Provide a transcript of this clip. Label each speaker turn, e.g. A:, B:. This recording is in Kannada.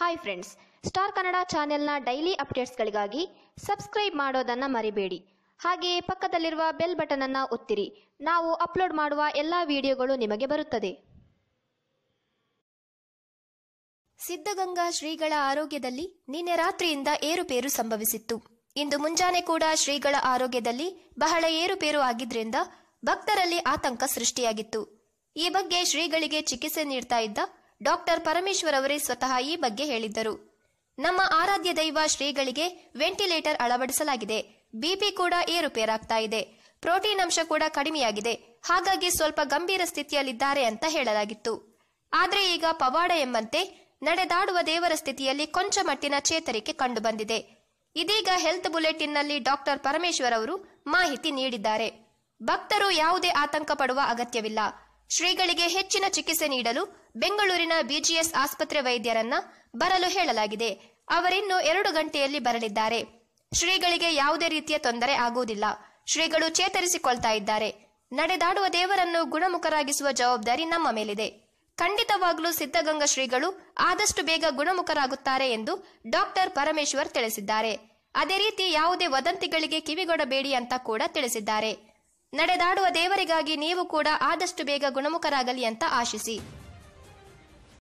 A: ಹಾಯ್ ಫ್ರೆಂಡ್ಸ್ ಸ್ಟಾರ್ ಕನ್ನಡ ಚಾನೆಲ್ನ ಡೈಲಿ ಅಪ್ಡೇಟ್ಸ್ಗಳಿಗಾಗಿ ಸಬ್ಸ್ಕ್ರೈಬ್ ಮಾಡೋದನ್ನು ಮರಿಬೇಡಿ. ಹಾಗೆಯೇ ಪಕ್ಕದಲ್ಲಿರುವ ಬೆಲ್ ಬಟನ್ ಅನ್ನು ಒತ್ತಿರಿ. ನಾವು ಅಪ್ಲೋಡ್ ಮಾಡುವ ಎಲ್ಲ ವಿಡಿಯೋಗಳು ನಿಮಗೆ ಬರುತ್ತದೆ.
B: ಸಿದ್ಧಗಂಗಾ ಶ್ರೀಗಳ ಆರೋಗ್ಯದಲ್ಲಿ ನಿನ್ನೆ ರಾತ್ರಿಯಿಂದ ಏರುಪೇರು ಸಂಭವಿಸಿತ್ತು. ಇಂದು ಮುಂಜಾನೆ ಕೂಡ ಶ್ರೀಗಳ ಆರೋಗ್ಯದಲ್ಲಿ ಬಹಳ ಏರುಪೇರು ಆಗಿದ್ರಿಂದ ಭಕ್ತರಲ್ಲಿ ಆತಂಕ ಸೃಷ್ಟಿಯಾಗಿತ್ತು. ಈ ಬಗ್ಗೆ ಶ್ರೀಗಳಿಗೆ ಚಿಕಿತ್ಸೆ ನೀಡ್ತಾ ಇದ್ದ ಡಾಕ್ಟರ್ ಪರಮೇಶ್ವರ್ ಅವರೇ ಸ್ವತಃ ಈ ಬಗ್ಗೆ ಹೇಳಿದ್ದರು. ನಮ್ಮ ಆರಾಧ್ಯ ದೈವ ಶ್ರೀಗಳಿಗೆ ವೆಂಟಿಲೇಟರ್ ಅಳವಡಿಸಲಾಗಿದೆ. ಬಿಪಿ ಕೂಡ ಏರುಪೇರಾಗ್ತಾ ಇದೆ. ಪ್ರೋಟೀನ್ ಅಂಶ ಕೂಡ ಕಡಿಮೆಯಾಗಿದೆ. ಹಾಗಾಗಿ ಸ್ವಲ್ಪ ಗಂಭೀರ ಸ್ಥಿತಿಯಲ್ಲಿದ್ದಾರೆ ಅಂತ ಹೇಳಲಾಗಿತ್ತು. ಆದರೆ ಈಗ ಪವಾಡ ಎಂಬಂತೆ ನಡೆದಾಡುವ ದೇವರ ಸ್ಥಿತಿಯಲ್ಲಿ ಕೊಂಚ ಮಟ್ಟಿನ ಚೇತರಿಕೆ ಕಂಡುಬಂದಿದೆ. ಇದೀಗ ಹೆಲ್ತ್ ಬುಲೆಟಿನ್ನಲ್ಲಿ ಡಾಕ್ಟರ್ ಪರಮೇಶ್ವರ್ ಅವರು ಮಾಹಿತಿ ನೀಡಿದ್ದಾರೆ. ಭಕ್ತರು ಯಾವುದೇ ಆತಂಕ ಪಡುವ ಅಗತ್ಯವಿಲ್ಲ. ಶ್ರೀಗಳಿಗೆ ಹೆಚ್ಚಿನ ಚಿಕಿತ್ಸೆ ನೀಡಲು ಬೆಂಗಳೂರಿನ ಬಿಜಿಎಸ್ ಆಸ್ಪತ್ರೆ ವೈದ್ಯರನ್ನ ಬರಲು ಹೇಳಲಾಗಿದೆ. ಅವರಿನ್ನು ಎರಡು ಗಂಟೆಯಲ್ಲಿ ಬರಲಿದ್ದಾರೆ. ಶ್ರೀಗಳಿಗೆ ಯಾವುದೇ ರೀತಿಯ ತೊಂದರೆ ಆಗುವುದಿಲ್ಲ. ಶ್ರೀಗಳು ಚೇತರಿಸಿಕೊಳ್ತಾ ಇದ್ದಾರೆ. ನಡೆದಾಡುವ ದೇವರನ್ನು ಗುಣಮುಖರಾಗಿಸುವ ಜವಾಬ್ದಾರಿ ನಮ್ಮ ಮೇಲಿದೆ. ಖಂಡಿತವಾಗಲೂ ಸಿದ್ಧಗಂಗಾ ಶ್ರೀಗಳು ಆದಷ್ಟು ಬೇಗ ಗುಣಮುಖರಾಗುತ್ತಾರೆ ಎಂದು ಡಾಕ್ಟರ್ ಪರಮೇಶ್ವರ್ ತಿಳಿಸಿದ್ದಾರೆ. ಅದೇ ರೀತಿ ಯಾವುದೇ ವದಂತಿಗಳಿಗೆ ಕಿವಿಗೊಡಬೇಡಿ ಅಂತ ಕೂಡ ತಿಳಿಸಿದ್ದಾರೆ. ನಡೆದಾಡುವ ದೇವರಿಗಾಗಿ ನೀವು ಕೂಡ ಆದಷ್ಟು ಬೇಗ ಗುಣಮುಖರಾಗಲಿ ಅಂತ ಆಶಿಸಿ.